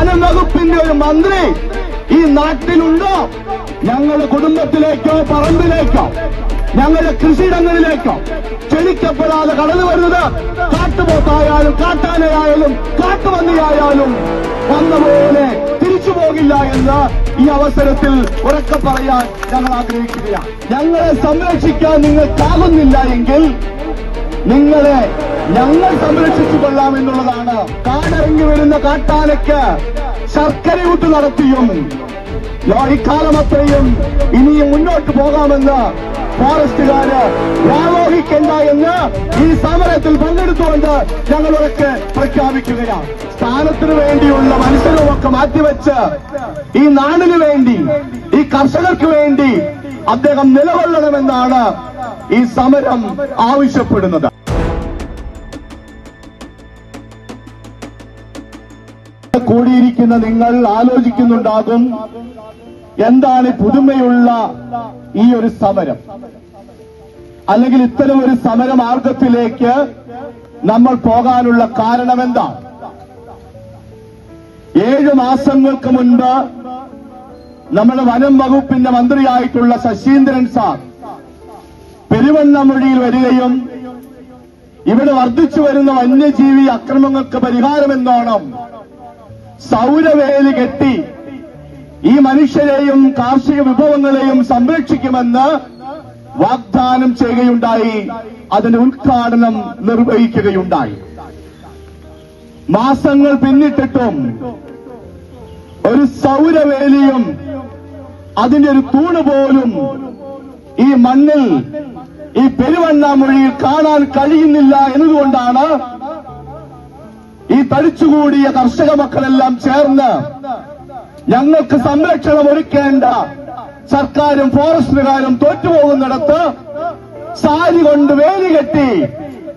വനം വകുപ്പിന്റെ ഒരു മന്ത്രി ഈ നാട്ടിലുണ്ടോ? ഞങ്ങളുടെ കുടുംബത്തിലേക്കോ പറമ്പിലേക്കോ ഞങ്ങളുടെ കൃഷിയിടങ്ങളിലേക്കോ ക്ഷണിക്കപ്പെടാതെ കടന്നു വരുന്നത് കാട്ടുപോത്തായാലും കാട്ടാനയായാലും കാട്ടുപന്നിയായാലും വന്ന പോലെ തിരിച്ചു പോകില്ല എന്ന് ഈ അവസരത്തിൽ ഉറക്കെ പറയാൻ ഞങ്ങൾ ആഗ്രഹിക്കുകയാണ്. ഞങ്ങളെ സംരക്ഷിക്കാൻ നിങ്ങൾക്കാകുന്നില്ല എങ്കിൽ നിങ്ങളെ ഞങ്ങൾ സംരക്ഷിച്ചു കൊള്ളാം എന്നുള്ളതാണ്. കാടിറങ്ങി വരുന്ന കാട്ടാനയ്ക്ക് ശർക്കരയൂട്ട് നടത്തിയും ഇക്കാലം അത്രയും ഇനിയും മുന്നോട്ട് പോകാമെന്ന് ഫോറസ്റ്റുകാര് വ്യാമോഹിക്കണ്ട എന്ന് ഈ സമരത്തിൽ പങ്കെടുത്തുകൊണ്ട് ഞങ്ങളൊക്കെ പ്രഖ്യാപിക്കുകയാണ്. സ്ഥാനത്തിനു വേണ്ടിയുള്ള മത്സരമൊക്കെ മാറ്റിവെച്ച് ഈ നാടിനു വേണ്ടി ഈ കർഷകർക്ക് വേണ്ടി അദ്ദേഹം നിലകൊള്ളണമെന്നാണ് ഈ സമരം ആവശ്യപ്പെടുന്നത്. കൂടിയിരിക്കുന്ന നിങ്ങൾ ആലോചിക്കുന്നുണ്ടാകും. എന്താണ് പുതുമയുള്ള ഈ ഒരു സമരം? അല്ലെങ്കിൽ ഇത്തരം ഒരു സമരമാർഗത്തിലേക്ക് നമ്മൾ പോകാനുള്ള കാരണം എന്താ ഏഴു മാസങ്ങൾക്ക് മുൻപ് നമ്മുടെ വനം വകുപ്പിന്റെ മന്ത്രിയായിട്ടുള്ള ശശീന്ദ്രൻ സാർ പെരുവണ്ണമൊഴിയിൽ വരികയും ഇവിടെ വർദ്ധിച്ചു വരുന്ന വന്യജീവി അക്രമങ്ങൾക്ക് പരിഹാരമെന്നോണം സൗരവേലി കെട്ടി ഈ മനുഷ്യരെയും കാർഷിക വിഭവങ്ങളെയും സംരക്ഷിക്കുമെന്ന് വാഗ്ദാനം ചെയ്യുകയുണ്ടായി. അതിന്റെ ഉദ്ഘാടനം നിർവഹിക്കുകയുണ്ടായി. മാസങ്ങൾ പിന്നിട്ടിട്ടും ഒരു സൗരവേലിയും അതിന്റെ ഒരു തൂണ് പോലും ഈ മണ്ണിൽ ഈ പെരുവണ്ണാമൊഴിയിൽ കാണാൻ കഴിയുന്നില്ല എന്നതുകൊണ്ടാണ് ഈ തടിച്ചുകൂടിയ കർഷക മക്കളെല്ലാം ചേർന്ന് ഞങ്ങൾക്ക് സംരക്ഷണം ഒരുക്കേണ്ട സർക്കാരും ഫോറസ്റ്റുകാരും തോറ്റുപോകുന്നിടത്ത് സാരി കൊണ്ട് വേലി കെട്ടി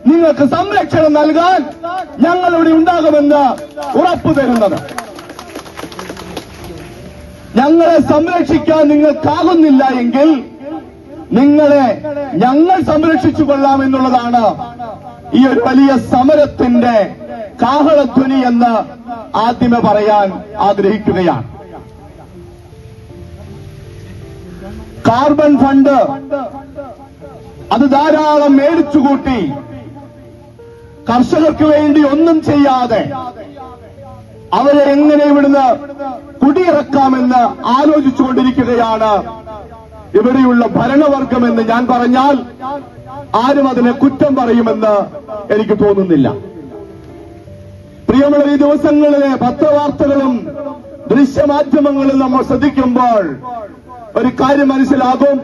നിങ്ങൾക്ക് സംരക്ഷണം നൽകാൻ ഞങ്ങൾ ഇവിടെ ഉണ്ടാകുമെന്ന് ഉറപ്പു തരുന്നത്. ഞങ്ങളെ സംരക്ഷിക്കാൻ നിങ്ങൾക്കാകുന്നില്ല എങ്കിൽ നിങ്ങളെ ഞങ്ങൾ സംരക്ഷിച്ചു കൊള്ളാം എന്നുള്ളതാണ് ഈ ഒരു വലിയ സമരത്തിന്റെ കാഹളധ്വനി എന്ന് ആദ്യമേ പറയാൻ ആഗ്രഹിക്കുകയാണ്. കാർബൺ ഫണ്ട് അത് ധാരാളം മേടിച്ചുകൂട്ടി കർഷകർക്ക് വേണ്ടി ഒന്നും ചെയ്യാതെ അവരെ എങ്ങനെ ഇവിടുന്ന് കുടിയിറക്കാമെന്ന് ആലോചിച്ചുകൊണ്ടിരിക്കുകയാണ്. ഇവിടെയുള്ള ഭരണവർഗമെന്ന് ഞാൻ പറഞ്ഞാൽ ആരും അതിനെ കുറ്റം പറയുമെന്ന് എനിക്ക് തോന്നുന്നില്ല. പ്രിയമുള്ള ഈ ദിവസങ്ങളിലെ പത്രവാർത്തകളും ദൃശ്യമാധ്യമങ്ങളും നമ്മൾ ശ്രദ്ധിക്കുമ്പോൾ ഒരു കാര്യം മനസ്സിലാകും.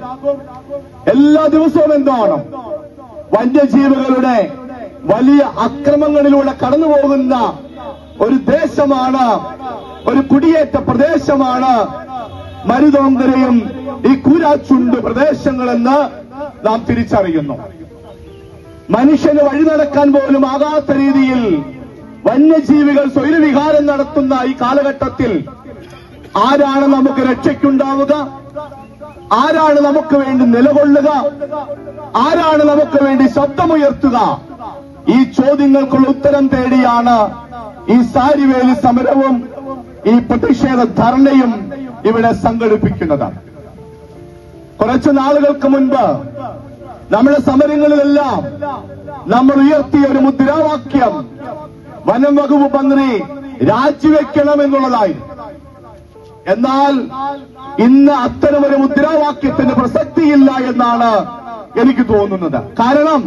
എല്ലാ ദിവസവും എന്താണ്? വന്യജീവികളുടെ വലിയ അക്രമങ്ങളിലൂടെ കടന്നുപോകുന്ന ഒരു ദേശമാണ് ഒരു കുടിയേറ്റ പ്രദേശമാണ് മരുതോങ്കരയും ഈ കൂരാച്ചുണ്ട് പ്രദേശങ്ങളെന്ന് നാം തിരിച്ചറിയുന്നു. മനുഷ്യന് വഴി നടക്കാൻ പോലും ആകാത്ത രീതിയിൽ വന്യജീവികൾ സ്വൈരവിഹാരം നടത്തുന്ന ഈ കാലഘട്ടത്തിൽ ആരാണ് നമുക്ക് രക്ഷയ്ക്കുണ്ടാവുക? ആരാണ് നമുക്ക് വേണ്ടി നിലകൊള്ളുക? ആരാണ് നമുക്ക് വേണ്ടി ശബ്ദമുയർത്തുക? ഈ ചോദ്യങ്ങൾക്കുള്ള ഉത്തരം തേടിയാണ് ഈ സാരിവേലി സമരവും ഈ പ്രതിഷേധ ധർണയും ഇവിടെ സംഘടിപ്പിക്കുന്നത്. കുറച്ചു നാളുകൾക്ക് മുൻപ് നമ്മുടെ സമരങ്ങളിലെല്ലാം നമ്മൾ ഉയർത്തിയ ഒരു മുദ്രാവാക്യം വനം വകുപ്പ് മന്ത്രി എന്നുള്ളതായി. എന്നാൽ ഇന്ന് അത്തരമൊരു മുദ്രാവാക്യത്തിന് പ്രസക്തിയില്ല എന്നാണ് എനിക്ക് തോന്നുന്നത്. കാരണം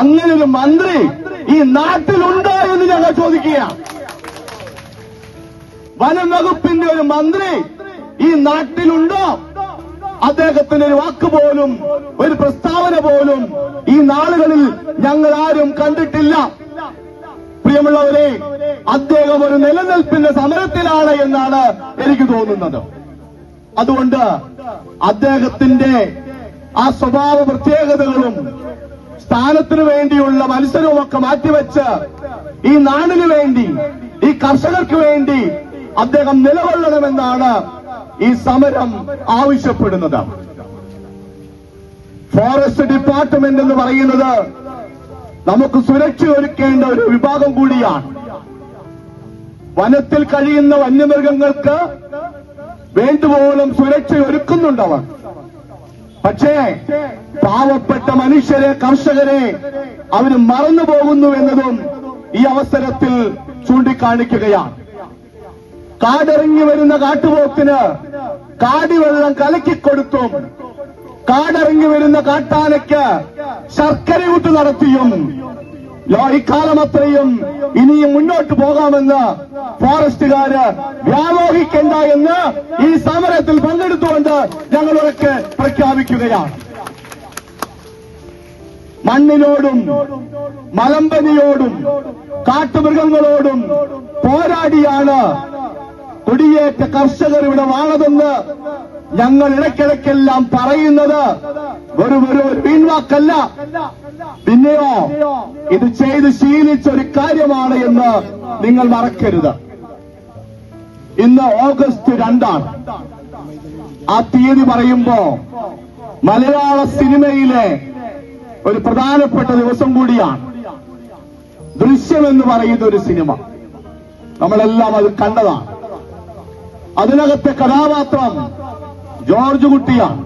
അങ്ങനെ ഒരു മന്ത്രി ഈ നാട്ടിലുണ്ടോ എന്ന് ഞങ്ങൾ ചോദിക്കുക. വനം വകുപ്പിന്റെ ഒരു മന്ത്രി ഈ നാട്ടിലുണ്ടോ? അദ്ദേഹത്തിന് ഒരു വാക്ക് പോലും ഒരു പ്രസ്താവന പോലും ഈ നാളുകളിൽ ഞങ്ങൾ ആരും കണ്ടിട്ടില്ല. പ്രിയമുള്ളവരെ അദ്ദേഹം ഒരു നിലനിൽപ്പിന്റെ സമരത്തിലാണ് എന്നാണ് എനിക്ക് തോന്നുന്നത്. അതുകൊണ്ട് അദ്ദേഹത്തിന്റെ ആ സ്വഭാവ പ്രത്യേകതകളും സ്ഥാനത്തിനു വേണ്ടിയുള്ള മത്സരവുമൊക്കെ മാറ്റിവെച്ച് ഈ നാടിനു വേണ്ടി ഈ കർഷകർക്ക് വേണ്ടി അദ്ദേഹം നിലകൊള്ളണമെന്നാണ് ഈ സമരം ആവശ്യപ്പെടുന്നത്. ഫോറസ്റ്റ് ഡിപ്പാർട്ട്മെന്റ് എന്ന് പറയുന്നത് നമുക്ക് സുരക്ഷ ഒരുക്കേണ്ട ഒരു വിഭാഗം കൂടിയാണ്. വനത്തിൽ കഴിയുന്ന വന്യമൃഗങ്ങൾക്ക് വേണ്ടുപോലും സുരക്ഷ ഒരുക്കുന്നുണ്ടവർ പക്ഷേ പാവപ്പെട്ട മനുഷ്യരെ കർഷകരെ അവർ മറന്നു പോകുന്നു എന്നതും ഈ അവസരത്തിൽ ചൂണ്ടിക്കാണിക്കുകയാണ്. കാടിറങ്ങി വരുന്ന കാട്ടുപോത്തിന് കാടിവെള്ളം കലക്കിക്കൊടുത്തും കാടിറങ്ങി വരുന്ന കാട്ടാനയ്ക്ക് ശർക്കരയൂട്ട് നടത്തിയും ഇക്കാലം അത്രയും ഇനിയും മുന്നോട്ട് പോകാമെന്ന് ഫോറസ്റ്റുകാര് വ്യാമോഹിക്കണ്ട എന്ന് ഈ സമരത്തിൽ പങ്കെടുത്തുകൊണ്ട് ഞങ്ങൾ ഉറക്കെ പ്രഖ്യാപിക്കുകയാണ്. മണ്ണിനോടും മലമ്പനിയോടും കാട്ടുമൃഗങ്ങളോടും പോരാടിയാണ് കുടിയേറ്റ കർഷകർ ഇവിടെ വാണതെന്ന് ഞങ്ങൾ ഇടയ്ക്കിടയ്ക്കെല്ലാം പറയുന്നത് വെറും ഒരു വീൺവാക്കല്ല പിന്നെയോ ഇത് ചെയ്ത് ശീലിച്ച ഒരു കാര്യമാണ് എന്ന് നിങ്ങൾ മറക്കരുത്. ഇന്ന് ഓഗസ്റ്റ് രണ്ടാണ്. ആ തീയതി പറയുമ്പോ മലയാള സിനിമയിലെ ഒരു പ്രധാനപ്പെട്ട ദിവസം കൂടിയാണ്. ദൃശ്യം എന്ന് പറയുന്ന ഒരു സിനിമ. നമ്മളെല്ലാം അത് കണ്ടതാണ്. അതിനകത്തെ കഥാപാത്രം ജോർജ് കുട്ടിയാണ്.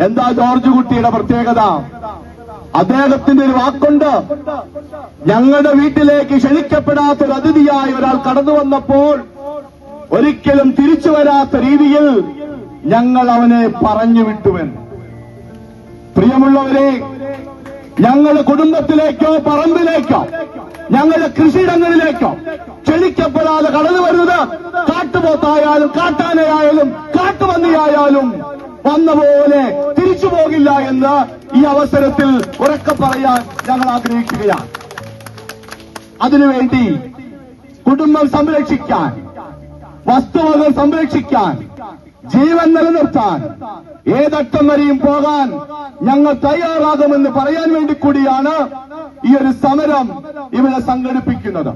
എന്താ ജോർജ് കുട്ടിയുടെ പ്രത്യേകത? അദ്ദേഹത്തിന്റെ ഒരു വാക്കുണ്ട്. ഞങ്ങളുടെ വീട്ടിലേക്ക് ക്ഷണിക്കപ്പെടാത്ത ഒരു അതിഥിയായി ഒരാൾ കടന്നു വന്നപ്പോൾ ഒരിക്കലും തിരിച്ചു വരാത്ത രീതിയിൽ ഞങ്ങൾ അവനെ പറഞ്ഞു വിട്ടുവെന്ന്. പ്രിയമുള്ളവരെ ഞങ്ങളുടെ കുടുംബത്തിലേക്കോ പറമ്പിലേക്കോ ഞങ്ങളുടെ കൃഷിയിടങ്ങളിലേക്കോ ക്ഷണിക്കപ്പെടാതെ കടന്നു വരുന്നത് കാട്ടുപോത്തായാലും കാട്ടാനയായാലും കാട്ടുപന്നിയായാലും വന്ന പോലെ തിരിച്ചു പോകില്ല എന്ന് ഈ അവസരത്തിൽ ഉറക്കെ പറയാൻ ഞങ്ങൾ ആഗ്രഹിക്കുകയാണ്. അതിനുവേണ്ടി കുടുംബം സംരക്ഷിക്കാൻ വസ്തുവകൾ സംരക്ഷിക്കാൻ ജീവൻ നിലനിർത്താൻ ഏതറ്റം വരെയും പോകാൻ ഞങ്ങൾ തയ്യാറാകുമെന്ന് പറയാൻ വേണ്ടി കൂടിയാണ് ഈ ഒരു സമരം ഇവിടെ സംഘടിപ്പിക്കുന്നത്.